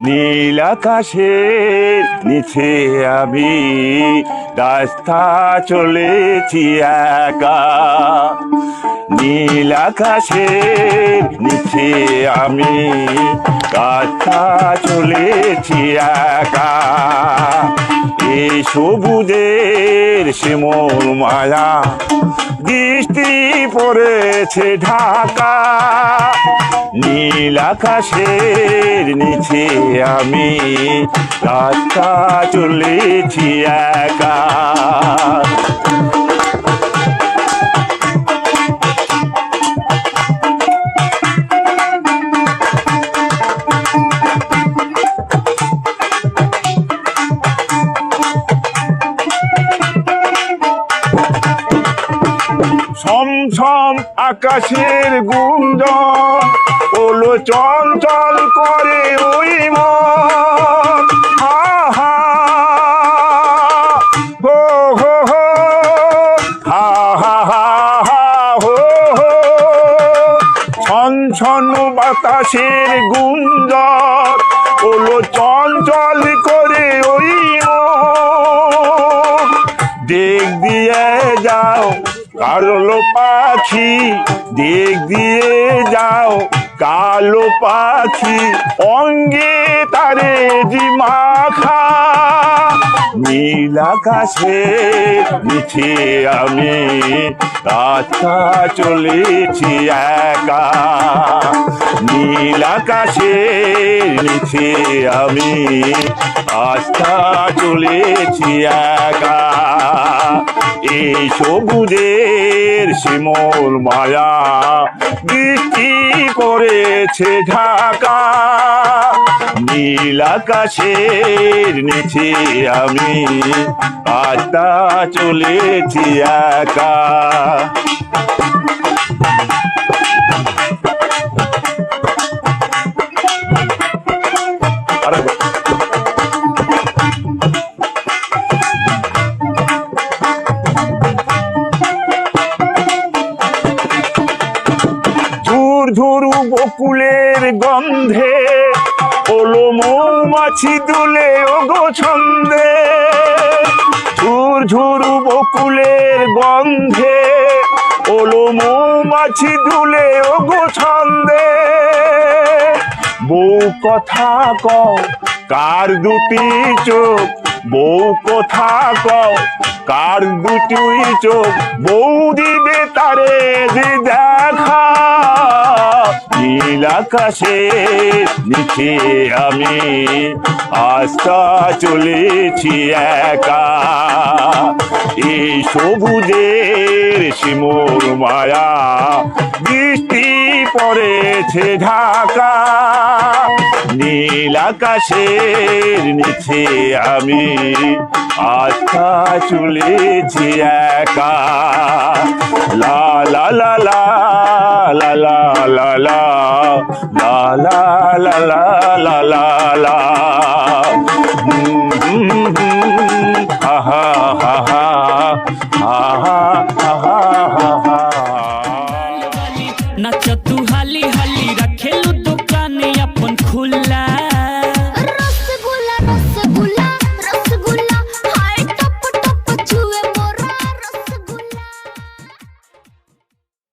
নীল আকাশের নিচে আমি রাস্তা চলেছি একা। নীল আকাশের নিচে আমি রাস্তা চলেছি একা। সবুজের শিমল মায়া বৃষ্টি পড়েছে ঢাকা। নীল আকাশের নিচে আমি রাস্তা চলেছি একা। ছমছম আকাশের গুঞ্জন, ওলো চঞ্চল করে ওই মন। হা হা, হো হো। হো হা হা হা হা। ছন বাতাসের গুঞ্জন, ওলো চঞ্চল করে ওই মন। দিয়ে যাও কালো পাখি দেখ দিয়ে যাও, কালো পাখি অঙ্গে তারে মাখা। নীল আকাশে নিচে আমি রাস্তা চলেছি একা। নীল আকাশের নিচে আমি রাস্তা চলেছি একা। এই সবুজের শিমল মায়া বৃষ্টি করেছে ঢাকা। নীল আকাশের নিচে আমি আটা চলেছি একা। ঝুর বকুলের গন্ধে, ওলো মৌমাছি দুলে, ওগো ছন্দে। ঝুর ঝুরু বকুলের গন্ধে, ওলো মৌমাছি দুলে, ওগো ছন্দে। বউ কথা কও, কার দুটি চোখ? বউ কথা কও, কার দুটি চোখ? বউ দিবে তারে দেখা। নীল আকাশে, নিচে আমি আস্থা চলেছি একা। এই সবুজের শিমুর মায়া, বৃষ্টি পড়েছে ঢাকা। নীল আকাশের নিচে আমি আস্থা চলেছি একা। লা লা লা লা লা লা লা লা। లాలా లాలా లాలా లా ఆహా